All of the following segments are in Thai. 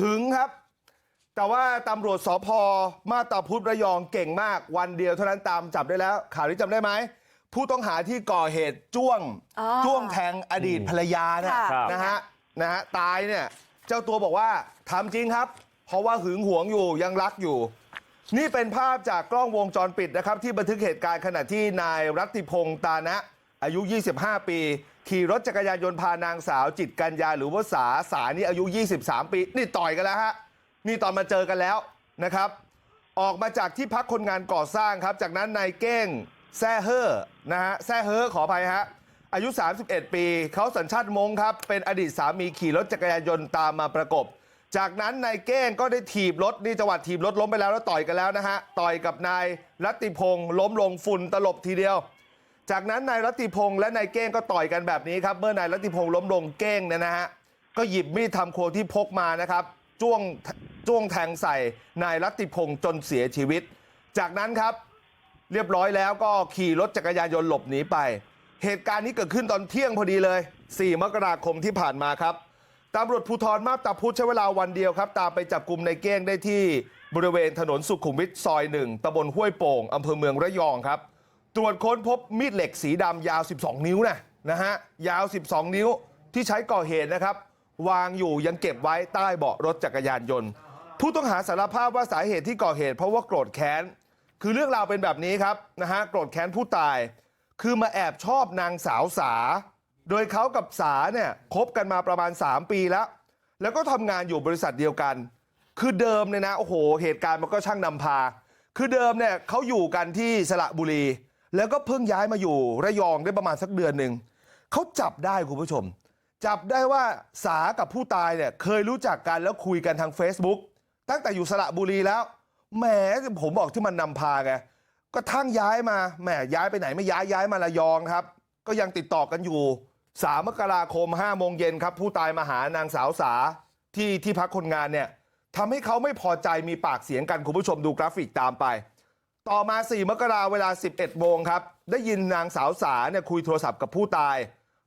หึงครับแต่ว่าตำรวจสพมาตาพุธระยองเก่งมากวันเดียวเท่านั้นตามจับได้แล้วข่าวนี้จำได้ไหมผู้ต้องหาที่ก่อเหตุจ้วงอ๋อจ้วงแทงอดีตภรรยาเนี่ยค่ะนะฮะนะฮะตายเนี่ยเจ้าตัวบอกว่าทำจริงครับ เพราะว่าหึงหวงอยู่ยังรักอยู่ นี่เป็นภาพจากกล้องวงจรปิดนะครับ ที่บันทึกเหตุการณ์ขณะที่นายรัตติพงษ์ตานะ อายุ25ปี ขี่รถจักรยานยนต์พานางสาวจิตกัญญาหรือว่าสาสานี่อายุ 23 ปี นี่ต่อยกันแล้วฮะนี่ตอนมาเจอกันแล้วนะครับ ออกมาจากที่พักคนงานก่อสร้างครับ จากนั้นนายเก้งแซ่เฮ่อนะฮะแซ่เฮ่อขออภัยฮะอายุ 31 ปี เขาสัญชาติมงครับ เป็นอดีตสามีขี่รถจักรยานยนต์ตามมาประกบ จากนั้นนายเก้งก็ได้ถีบรถนี่จังหวัดถีบรถล้มไปแล้วแล้วต่อยกันแล้วนะฮะต่อยกับนายรัติพงษ์ล้มลงฝุ่นตลบทีเดียว จากนั้นนายรัติพงษ์และนายเก้งก็ต่อยกันแบบนี้ครับเมื่อนายรัติพงษ์ล้มลงเก้งเนี่ยนะฮะก็หยิบมีดทำครัวที่พกมานะครับจ้วงจ้วงแทงใส่นายรัติพงษ์จนเสียชีวิต จากนั้นครับเรียบร้อยแล้วก็ขี่รถจักรยานยนต์หลบหนีไป เหตุการณ์นี้เกิดขึ้นตอนเที่ยงพอดีเลย 4 มกราคมที่ผ่านมาครับตำรวจภูธรมาบตาพุธใช้เวลาวันเดียวครับ ตามไปจับกลุ่มในเก้งได้ที่บริเวณถนนสุขุมวิทซอยหนึ่งตำบลห้วยโป่งอำเภอเมืองระยองครับ ตรวจค้นพบมีดเหล็กสีดำยาว12นิ้วนะนะฮะยาว12นิ้วที่ใช้ก่อเหตุนะครับวางอยู่ยังเก็บไว้ใต้เบาะรถจักรยานยนต์ผู้ต้องหาสารภาพว่าสาเหตุที่ก่อเหตุเพราะว่าโกรธแค้นคือเรื่องราวเป็นแบบนี้ครับนะฮะโกรธแค้นผู้ตายคือมาแอบชอบนางสาวสาโดยเขากับสาเนี่ยคบกันมาประมาณ 3 ปีแล้ว แล้วก็ทำงานอยู่บริษัทเดียวกัน คือเดิมเนี่ยนะโอ้โห เหตุการณ์มันก็ช่างนำพา คือเดิมเนี่ยเขาอยู่กันที่สระบุรี แล้วก็เพิ่งย้ายมาอยู่ระยองได้ประมาณสักเดือนหนึ่งเขาจับได้คุณผู้ชมจับได้ว่าสากับผู้ตายเนี่ยเคยรู้จักกันแล้วคุยกันทาง Facebook ตั้งแต่อยู่สระบุรีแล้วแหมผมบอกที่มันนำพาไงก็ทั้งย้ายมาแหมย้ายไปไหนไม่ย้ายย้ายมาระยองครับ ก็ยังติดต่อกันอยู่สามมกราคม5โมงเย็นครับ ผู้ตายมาหานางสาวสาที่ที่พักคนงานเนี่ยทำให้เขาไม่พอใจมีปากเสียงกันคุณผู้ชมดูกราฟิกตามไป ต่อมา4มกราเวลา11โมงครับได้ยินนางสาวสาเนี่ยคุยโทรศัพท์กับผู้ตาย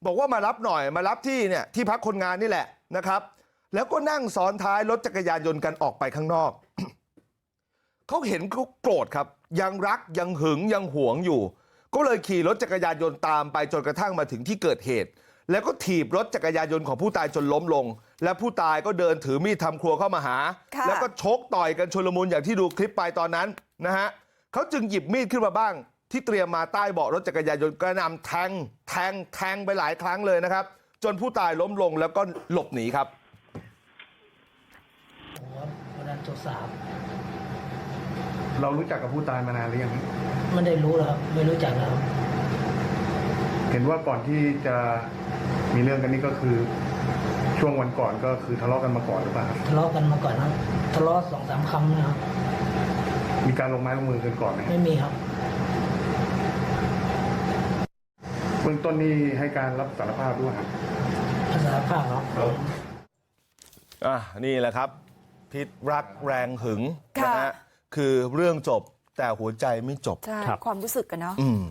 บอกว่ามารับหน่อยมารับที่เนี่ยที่พักคนงานนี่แหละนะครับ แล้วก็นั่งซ้อนท้ายรถจักรยานยนต์กันออกไปข้างนอกเขาเห็นเขาโกรธครับ ยังรักยังหึงยังหวงอยู่ ก็เลยขี่รถจักรยานยนต์ตามไปจนกระทั่งมาถึงที่เกิดเหตุ แล้วก็ถีบรถจักรยานยนต์ของผู้ตายจนล้มลง และผู้ตายก็เดินถือมีดทำครัวเข้ามาหาค่ะแล้วก็ชกต่อยกันชลมุนอย่างที่ดูคลิปไปตอนนั้นนะฮะ เขาจึงหยิบมีดขึ้นมาบ้างที่เตรียมมาใต้เบาะรถจักรยานยนต์กระหนำแทงแทงแทงไปหลายครั้งเลยนะครับ จนผู้ตายล้มลงแล้วก็หลบหนีครับผมว่าวันนั้นโทรศัพท์เรารู้จักกับผู้ตายมานานหรือยังไม่ได้รู้แล้วครับไม่รู้จักแล้วครับเห็นว่าก่อนที่จะมีเรื่องกันนี่ก็คือ ช่วงวันก่อนก็คือทะเลาะกันมาก่อนหรือเปล่าครับทะเลาะกันมาก่อนครับทะเลาะสองสามคำนะครับ มีการลงไม้ลงมือกันก่อนไหมไม่มีครับ เบื้องต้นนี่ให้การรับสารภาพด้วยครับภาษาภาคครับอะนี่แหละครับ พิษรักแรงหึงนะค่ะฮะคือเรื่องจบแต่หัวใจไม่จบใช่ความรู้สึกกันเนาะอืม